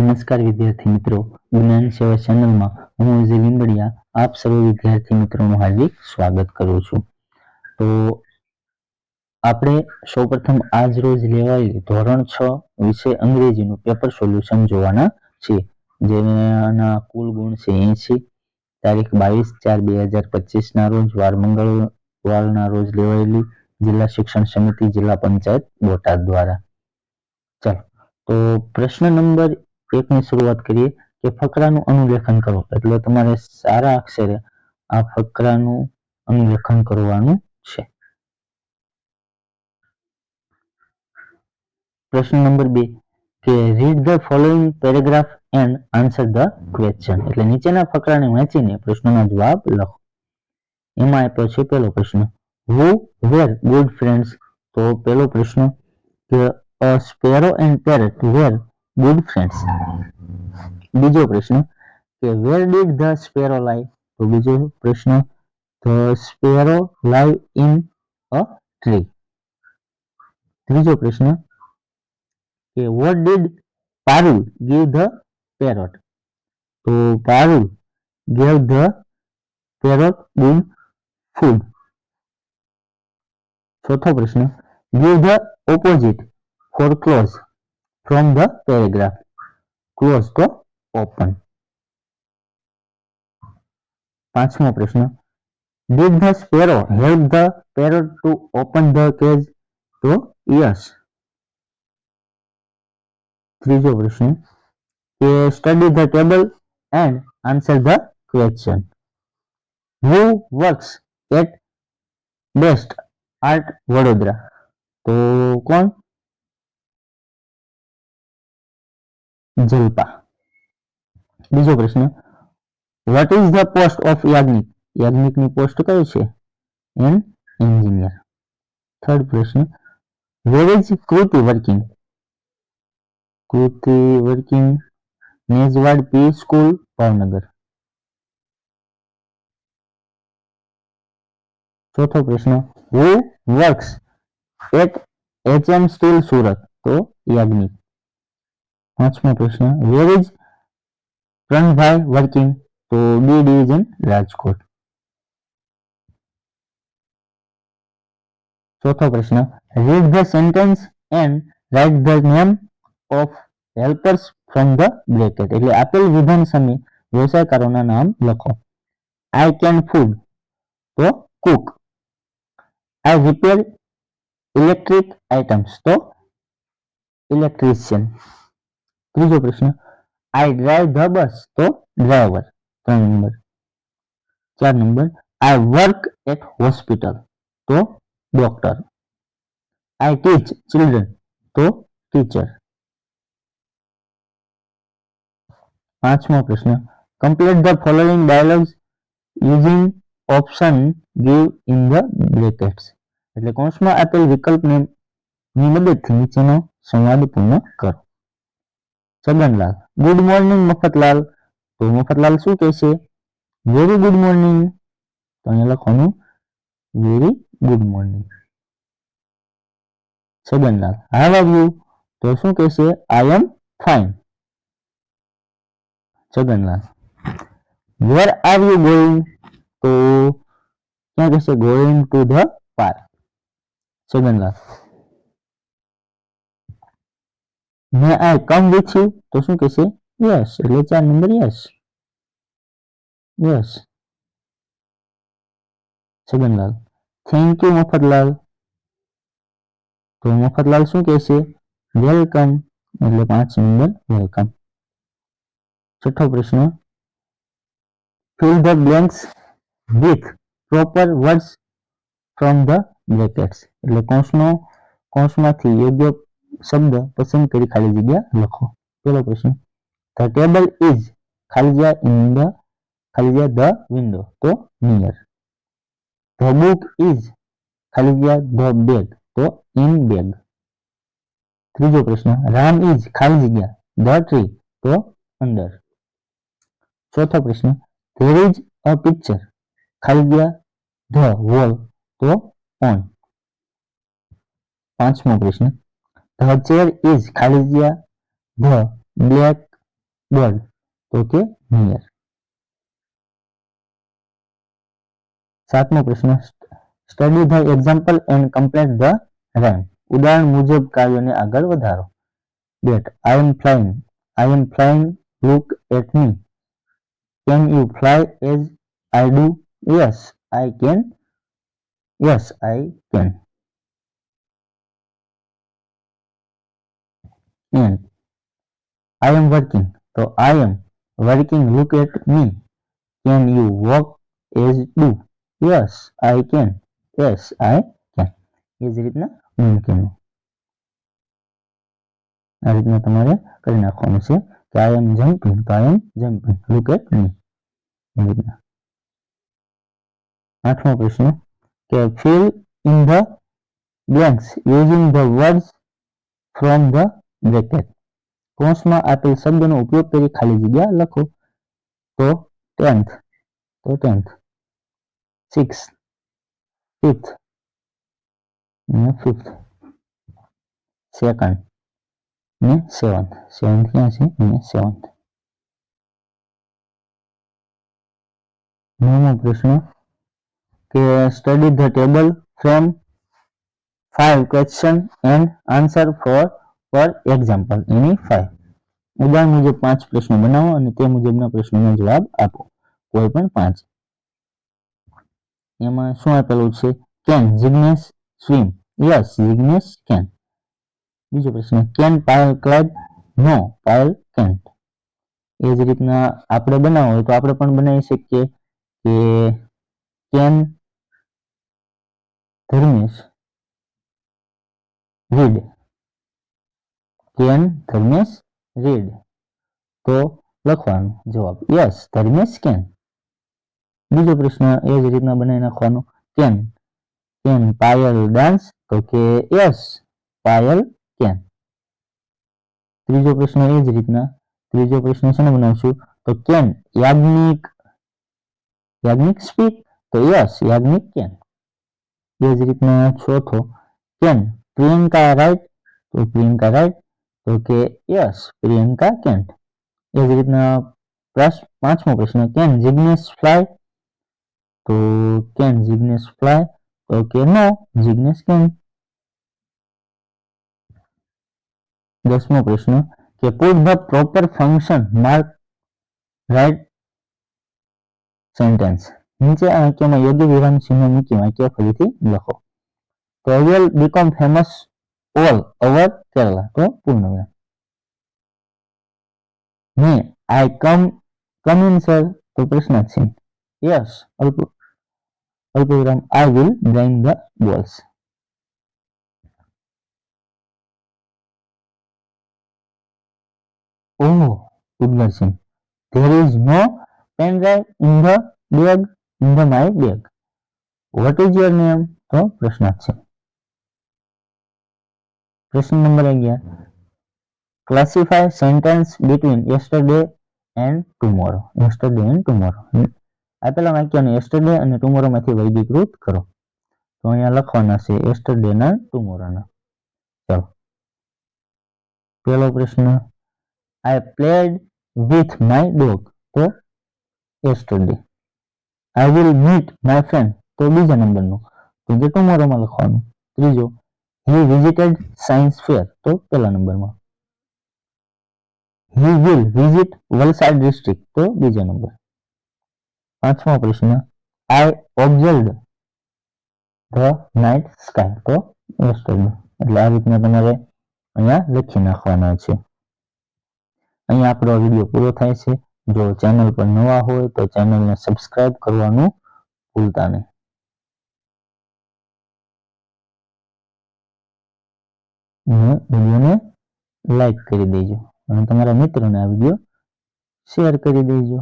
નમસ્કાર વિદ્યાર્થી મિત્રો જ્ઞાન સેવા ચેનલમાં હું અજય લીંબડિયા આપ સર્વ વિદ્યાર્થી મિત્રોનું હાર્દિક સ્વાગત કરું છું તો આપણે સૌપ્રથમ આજ રોજ લેવાયેલી ધોરણ છ વિશે અંગ્રેજીનું પેપર સોલ્યુશન જોવાના છીએ જેના કુલ ગુણ છે એસી તારીખ બાવીસ ચાર બે હજાર પચીસના રોજ વાર મંગળવારના રોજ લેવાયેલી જિલ્લા શિક્ષણ સમિતિ જિલ્લા પંચાયત બોટાદ દ્વારા ચાલો તો પ્રશ્ન નંબર એકની શરૂઆત કરીએ કે ફકરાનું અનુલેખન કરો એટલે તમારે સારા અક્ષરે આ ફકરાનું અનુલેખન કરવાનું છે પ્રશ્ન નંબર બે કે read the following paragraph and answer the question એટલે નીચેના ફકરાને વાંચીને પ્રશ્નનો જવાબ લખો એમાં આપ્યો છે પેલો પ્રશ્ન હુ વેર ગુડ ફ્રેન્ડ્સ તો પેલો પ્રશ્ન કે sparrow and parrot where good friends बीजो प्रश्न के where did the sparrow lie तो बीजो प्रश्न ध sparrow lie in a tree तीजो प्रश्न के what did Parul give the parrot तो Parul give the parrot good food चौथो प्रश्न give the opposite for close from the paragraph. Close को open. पांचवा प्रश्न Did the sparrow help the parrot to open the cage? तो yes. ત્રીજો પ્રશ્ન કે study the table and answer the question who works at best art Vadodara તો કોણ જલ્પા બીજો પ્રશ્ન what is the post of Yagnik યાજ્ઞિકની post કઈ છે એન એન્જિનિયર થર્ડ પ્રશ્ન where is Kruti working Kruti working Mejwad P school Bhavnagar ચોથો પ્રશ્ન who works at H M steel Surat તો યાજ્ઞિક પાંચમો પ્રશ્ન વેર ઇઝ રણભાઈ વર્કિંગ તો બી ડિવિઝન રાજકોટ ચોથો પ્રશ્ન read the sentence and write the name of helpers from the bracket એટલે આપેલ વિધાન સામે વ્યવસાયકારોના નામ લખો આઈ કેન ફૂડ તો cook I repair electric items તો ઇલેક્ટ્રિશિયન ત્રીજો પ્રશ્ન આઈ ડ્રાઈવ ધ બસ તો ડ્રાઈવર ત્રણ નંબર ચાર number I work at hospital તો ડોક્ટર આઈ ટીચ ચિલ્ડ્રન તો ટીચર પાંચમો પ્રશ્ન complete the following dialogues using option give in the brackets એટલે કૌંસમાં આપેલ વિકલ્પને ની મદદથી નીચેનો સંવાદ પૂર્ણ કરો છગનલાલ ગુડ મોર્નિંગ મફતલાલ તો મફતલાલ શું કહે છે વેરી ગુડ મોર્નિંગ તો અહીંયા લખવાનું very good morning Chhaganlal how are you તો શું કહે છે I am fine Chhaganlal where are you going તો ક્યાં કહેશે going to the park Chhaganlal may I come with you તો શું કહેશે યસ એટલે ચાર number yes yes Chhaganlal thank you Mafatlal તો મફતલાલ શું કહેશે વેલકમ એટલે પાંચ નંબર વેલકમ છઠ્ઠો પ્રશ્ન fill the blanks with proper words from the brackets એટલે કૌંસનો કૌંસમાંથી યોગ્ય શબ્દ પસંદ કરી ખાલી જગ્યા લખો પહેલો પ્રશ્ન ધ ટેબલ ઇઝ ખાલી જગ્યા ઇન ધ ખાલી જગ્યા ધ વિન્ડો તો નિયર ધ બુક ઇઝ ખાલી જગ્યા ધ બેગ તો ઇન બેગ ત્રીજો પ્રશ્ન રામ ઇઝ ખાલી જગ્યા ધ ટ્રી તો અંદર ચોથો પ્રશ્ન ધેર ઇઝ અ પિક્ચર ખાલી જગ્યા ધ વોલ તો ઓન પાંચમો પ્રશ્ન ધ ચેર ઇઝ ખાલી જગ્યા ધ બ્લેક બોર્ડ તો કે નિયર સાતમો પ્રશ્ન study the example and complete the rain ઉદાહરણ મુજબ કાર્યોને આગળ વધારો bat I am flying I am flying look at me can you fly as I do yes I can yes I can in I am working તો I am working look at me can you walk as do yes I can yes I can એ જ રીતના મૂકીને આ રીતના તમારે કરી નાખવાનું છે કે આઈ એમ જમ્પિંગ તો I am jumping look at me એ રીતના આઠમો પ્રશ્ન કે fill in the blanks using the words from the bracket કૌંસમાં આપેલ શબ્દનો ઉપયોગ કરી ખાલી જગ્યા લખો તો ટેન્થ તો ટેન્થ સિક્સ ફિફ્થ ને ફિફ્થ સેકન્ડ ને સેવન્થ સેવન્થ ક્યાં છે ને સેવન્થ નવમો પ્રશ્ન કે study the table from five question and answer for પર એક્ઝામ્પલ એની ફાઈવ ઉદાહરણ મુજબ પાંચ પ્રશ્નો બનાવો અને તે મુજબના પ્રશ્નોનો જવાબ આપો કોઈ પણ પાંચ એમાં શું આપેલું છે can Jignesh swim yes Jignesh can બીજો પ્રશ્ન can Payal club no Payal can't એ જ રીતના આપણે બનાવવું હોય તો આપણે પણ બનાવી શકીએ કે can Dharmesh read can Dharmesh read तो लिखवाण जवाब यस थर्मस कैन બીજો પ્રશ્ન એ જ રીતના બનાવી નાખવાનો કેન કેન પાयल ડાન્સ તો કે યસ પાयल કેન ત્રીજો પ્રશ્ન એ જ રીતના ત્રીજો પ્રશ્ન શું બનાવશું તો કેન યાદનિક યાદનિક સ્પીડ તો યસ યાદનિક કેન એ જ રીતના ચોથો કેન પ્રિયાંકા રાઇટ તો પ્રિયાંકા રાઇટ તો કે યસ પ્રિયંકા કેન્ટ એ જ રીતના પ્રશ્ન પાંચમો પ્રશ્ન કેન જિગ્નેશ ફ્લાય તો કેન જિગ્નેશ ફ્લાય તો કે નો જિગ્નેશ કેન દસમો પ્રશ્ન કે put the proper function mark write sentence નીચે વાક્યમાં યોગ્ય વિરામ ચિહ્ન મૂકી વાક્ય ફરીથી લખો કોવિયલ become famous all over Kerala तो हुआ मे आई कम कम इन सर तो प्रश्न चिन्ह यस अल्प अल्पविराम I will blind the balls oh उद्धर सिंह there प्रश्न नंबर અગિયાર classify sentence between yesterday and tomorrow yesterday and tomorrow આપેલા વાક્યને યસ્ટરડે અને ટુમોરો માંથી વૈદિકૃત કરો તો અહીંયા લખવાના છે યસ્ટરડે ના ટુમોરોના ચાલો પહેલો પ્રશ્ન I played with my dog તો yesterday I will meet my friend તો બીજા નંબરનું તો જે ટુમોરોમાં લખવાનું ત્રીજો હી વિઝિટેડ સાયન્સ ફેર તો પહેલા નંબરમાં he will visit Valsad district તો બીજા નંબર પાંચમો પ્રશ્ન I observe the night sky તો વેસ્ટર્ન એટલે આ રીતના તમારે અહીંયા લખી નાખવાના છે અહીંયા આપણો વિડીયો પૂરો થાય છે જો ચેનલ પર નવા હોય તો ચેનલને સબસ્ક્રાઇબ કરવાનું ભૂલતા નહીં અને વિડીયોને લાઈક કરી દેજો અને તમારા મિત્રોને આ વિડીયો શેર કરી દેજો